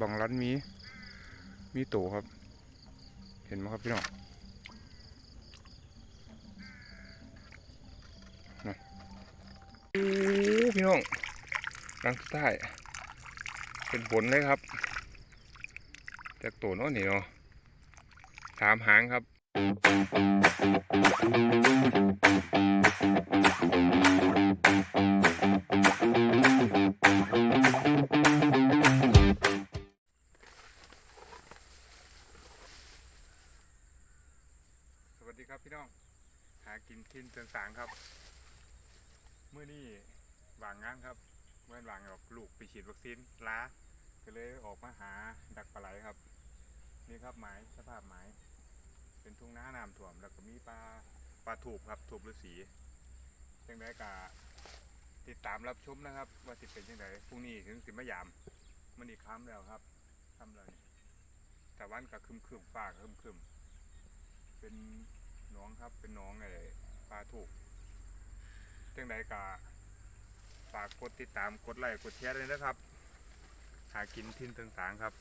บางร้านมี มีโตครับ เห็นไหมครับพี่น้องนะโอ้พี่น้องรังสุดท้เป็นผลเลยครับ จากตัวน้นนี่เนาะสามหางครับส ลูกไปฉีดวัคซีนล้าก็เลยออกมาหาดักปลาไหลครับ นี่ครับหมายสภาพหมายเป็นทุ่งนาน้ำท่วม แล้วก็มีปลาปลาถูบครับถูบฤาษีจังไดกะติดตามรับชมนะครับ ว่าสิเป็นจังไดพรุ่งนี้ถึงสิมายามมันอีกค้ำแล้วครับค้ำแล้วแต่วันก็คึมคึมๆฟ้ากคึมคึมเป็นหนองครับเป็นหนองไอ้ปลาถูกจังไดกะ ฝากกดติดตามกดไลค์กดแชร์เลยนะครับหากินทินต่างๆครับ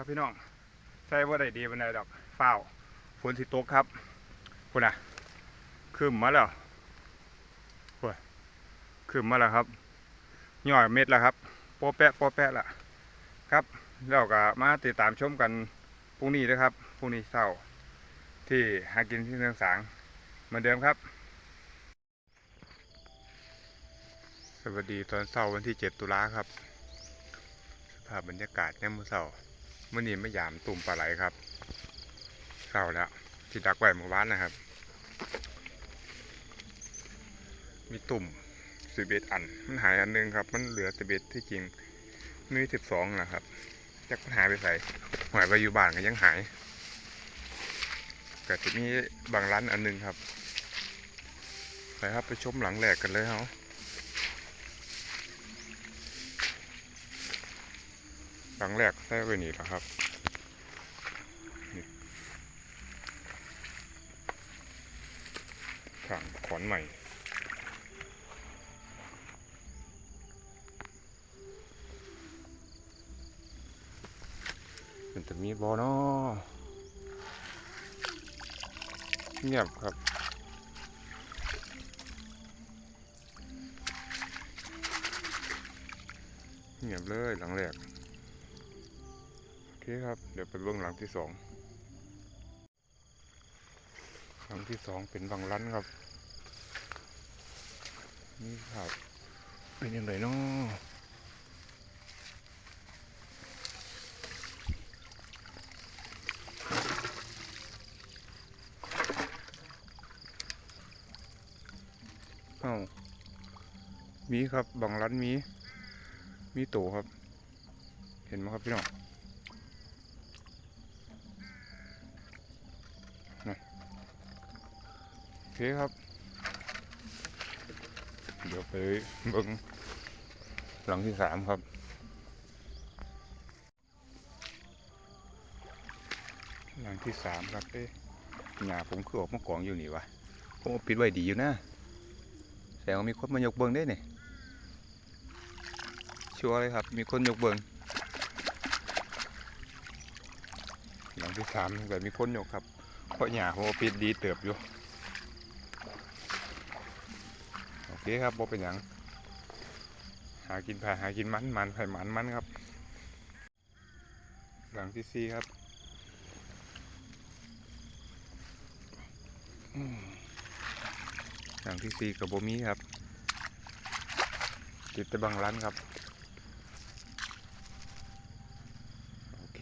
ครับพี่น้องใช่ว่าได้ดีบันไดดอกเปล่าฝนสิตกครับคุณอะคืมมาแล้วโอ้ยคืมมาแล้วครับย่อยเม็ดแล้วครับโปะแปะโปะแปะละครับแล้วก็มาติดตามชมกันพรุ่งนี้นะครับพรุ่งนี้เช้าที่หากินที่เมืองสางเหมือนเดิมครับ สวัสดีตอนเช้าวันที่ 7 ตุลาครับสภาพบรรยากาศเนี่ยามมื้อเช้า มื่อนี้ไม่ยามตุ่มปลาไหลครับเศร้าแล้ว ที่ดักไว้เมื่อวานนะครับ มีตุ่มสิบเอ็ดอัน มันหายอันหนึงครับ มันเหลือสิบเอ็ดที่จริงมีสิบสองนะครับจักมันหายไปใส่หอยไปอยู่บ้านก็ยังหายแต่จะมีบางร้านอันหนึงครับไปครับไปชมหลังแหลกกันเลยเฮา หลังแรกได้ไว้นี่แหละครับถังขอนใหม่มันจะมีบอเนาะเงียบครับเงียบเลยหลังแรก เคครับ เดี๋ยวไปเบื้องหลังที่สองหลังที่สองเป็นบางรันครับ นี่ครับ เป็นยังไงเนาะเอ้ามีครับบางรันมี มีโตครับ เห็นไหมครับพี่น้อง โอเคครับ เดี๋ยวไปเบิ้งหลังที่สามครับหลังที่สามครับเอ๊ะหญ้าผมคือออกมากองอยู่นี่วะผมเอปิดไว้ดีอยู่นะแสดงว่ามีคนมายกเบิ้งได้เนี่ยชัวร์เลยครับ มีคนยกเบิงหลังที่สามก็มีคนยกครับเพราะหญ้าผมเอปิดดีเติบอยู่ โอ เคครับบ่เป็นหยังหากินผ่าหากินมันมันไผ่มันมันครับ หลังที่สี่ครับอืมหลังที่สี่กับโบมีครับติดแต่บางร้านครับ โอเค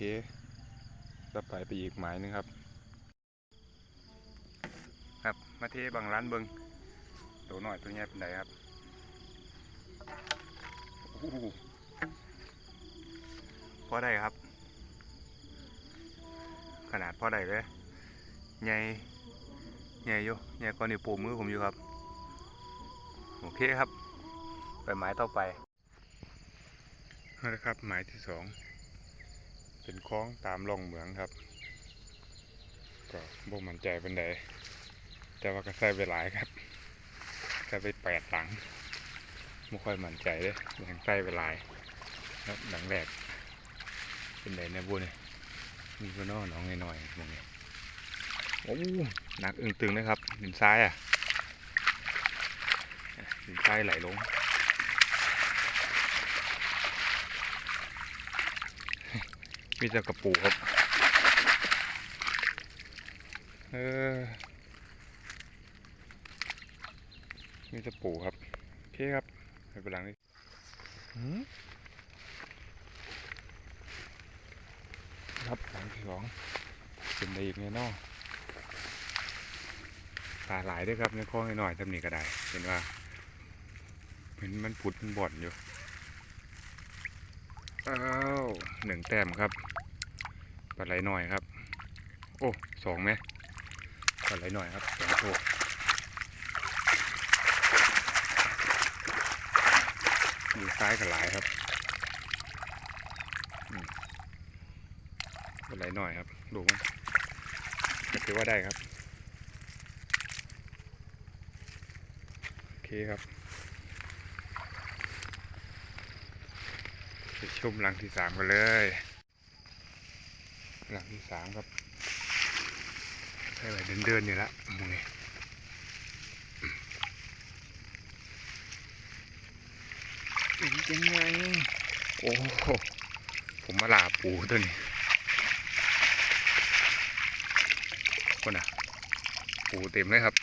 ต่อไปไปอีกหมายหนึงครับ ครับ มาเทบางร้านเบิง ตัวหน่อยตัวใหญ่เป็นไงครับโอ้โหพอได้ครับ ขนาดพอได้เลยใหญ่ใหญ่อยู่ใหญ่กว่านิ้วโป้งมือผมอยู่ครับ โอเคครับ ไปหมายต่อไปนะครับหมายที่สองเป็นคล้องตามร่องเหมืองครับ ก็บ่มันใจเป็นใดแต่ว่าก็ใส่ไปหลายครับ ใส่ไปแปดหลังไม่ค่อยมั่นใจเลยยังใส่ไปลายแล้วหลังแรกเป็นไดเนี่ยบุเนี่ยมีก็นอน้องหน่อยๆมองนี่โอ้หนักอึงตึงนะครับดินซ้ายอะดินซ้ายไหลลงมีแต่กระปูครับ เออ มีแต่ปูครับ โอเคครับไปเป็นหลังนี้หืมครับหลังที่สองเป็นได้อีกแน่นอนปลาหลายด้วยครับในคลองหน่อยๆทำนี่ก็ได้ เห็นว่าเห็นมันผุดมันบ่อนอยู่อ้าวหนึ่งแต้มครับปลาไหลหน่อยครับ โอ้สองไหมปลาไหลหน่อยครับสองโถ อยู่ซ้ายกับหลายครับอืมปลาไหลหน่อยครับดูมันถือว่าได้ครับ โอเคครับไปชมหลังที่สามกันเลย หลังที่สามครับใช่ไหมเดินเดินๆอยู่ละมึงนี่เป็น ยังไง โอ้โหผมมาลาปูตัวนี้คนอะ ปูเต็มเลยครับ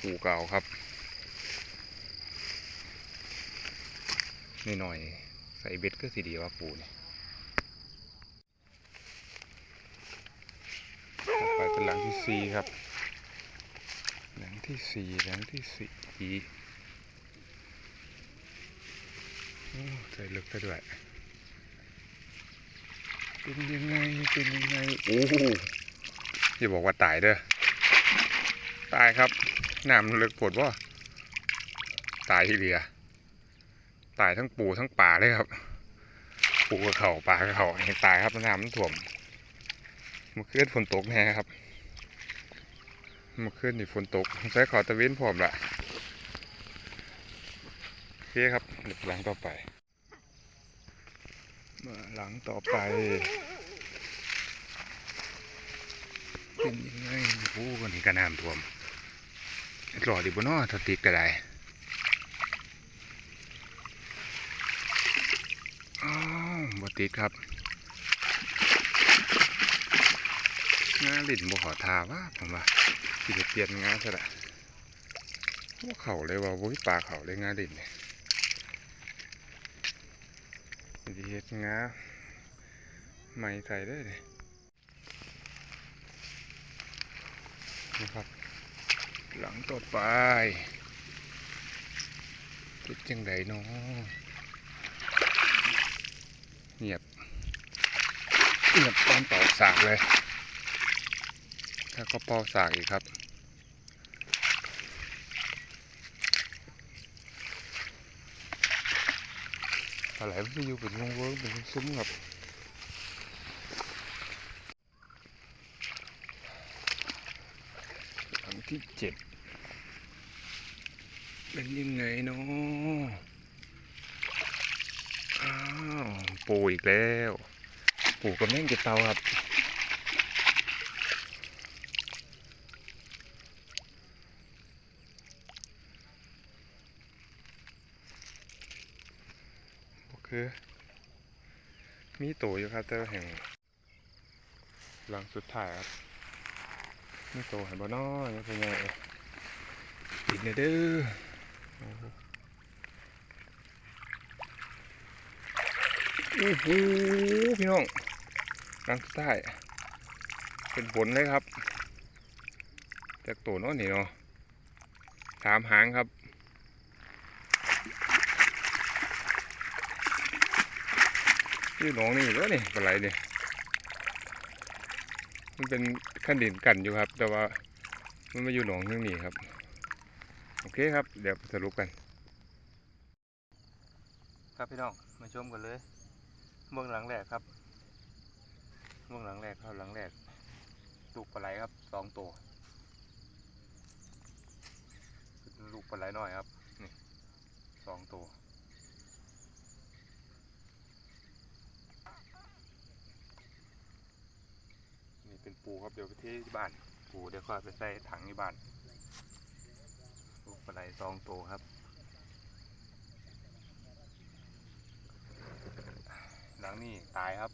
ปูเก่าครับนี่หน่อยใส่เบ็ดก็สีดีว่าปูเนี่ยไปเป็นหลังที่สี่ครับ ที่สี่หลังที่สี่โอ้ใส่ลึกซะด้วยเป็นยังไงเป็นยังไงโอ้โหอย่าบอกว่าตายเด้อตายครับน้ำลึกปวดว่าตายที่เรือตายทั้งปูทั้งป่าเลยครับ ปูกับเขาป่ากับเขาตายครับน้ำมันท่วมเมื่อคืนฝนตกแน่ครับ มื่อคืนนี่ฝนตกใช้ขอตะเวนพร้อมละโอเคครับหลังต่อไปมาหลังต่อไปเป็นยังไงโอ้กันนี่ก็น้ำท่วมหล่อดีบ่นาะถ้าติดก็ได้อ้าวบ่ติดครับงาลิ้นบ่ขอทาว่าผมว่า สิเปลี่ยนงาซะละว่าเข่าเลยว่าโว้ยปลาเข่าเลยงาลิ้นเนี่ยสิเฮ็ดงาใหม่ใส่ได้เลยนะครับ หลังต่อไปเป็นจังไดเนาะเงียบเงียบตอนเป่าสากเลย ถ้าก็เป่าสากอีกครับอะไรมันอยู่เป็นวงเวิร์กเป็นซุ้มครับอันที่เจ็ดเป็นยังไงเนาะอ้าวปูอีกแล้ว ปูกับแม่งเก็บเตาครับ โอมีตัวอยู่ครับแต่แห่งหลังสุดท้ายครับมีตัวเห็นบ่น้อยเป็นไงเอ่ยปิดเนยเด้อโอ้โหโอ้โหพี่น้องหลังสุดท้ายเป็นบนเลยครับจากตัวน้อยนี่เนาะสามหางครับ นี่หนองนี่แล้วนี่ปลาไหลนี่มันเป็นขั้นดินกันอยู่ครับ แต่ว่ามันมาอยู่หนองเรื่องนี้ครับ โอเคครับ เดี๋ยวสรุปกัน ครับพี่น้องมาชมกันเลยเบื้องหลังแรกครับเบื้องหลังแรกครับหลังแรกลูกปลาไหลครับสองตัวลูกปลาไหลน้อยครับนี่สองตัว เป็นปูครับเดี๋ยวไปเทที่บ้าน ปูเดี๋ยวค่อยไปใส่ถังที่บ้านลูกปลาไหลสองโตครับหลังนี่ตายครับ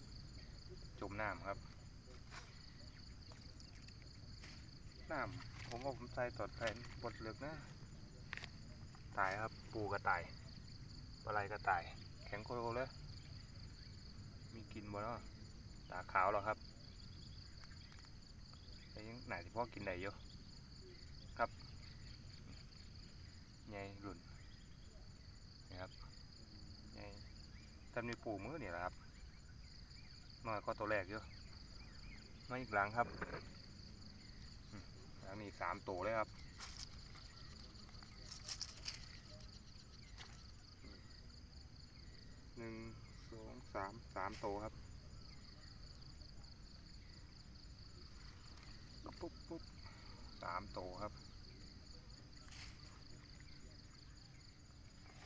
จมน้ำครับน้ำผมว่าผมใส่ตอดแทนบดเลือกนะ ตายครับปูก็ตายปลาไหลก็ตาย แข็งโคโลเลยมีกินบ่เนาะตาขาวแล้วครับ ยังไหนที่พ่อกินได้อยู่ครับใหญ่หลุนนี่ครับใหญ่ทำในปูมือนี่แหละครับน้อยก็ตัวแรกอยู่มาอีกหลังครับหลังนี้สามตัวเลยครับหนึ่งสองสามสามตัวครับ ปุ๊บปุ๊บสามโตวครับ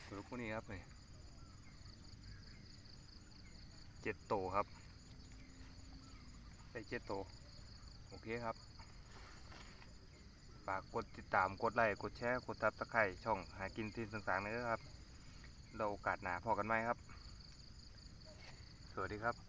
สรุปพวกนี้ครับนี่เจ็ดโตวครับได้เจ็ดโตวโอเคครับฝากกดติดตามกดไลค์กดแชร์กดซับสไครต์ช่องหากินที่ต่างๆนะครับเราโอกาสหนาพอกันไหมครับ สวัสดีครับ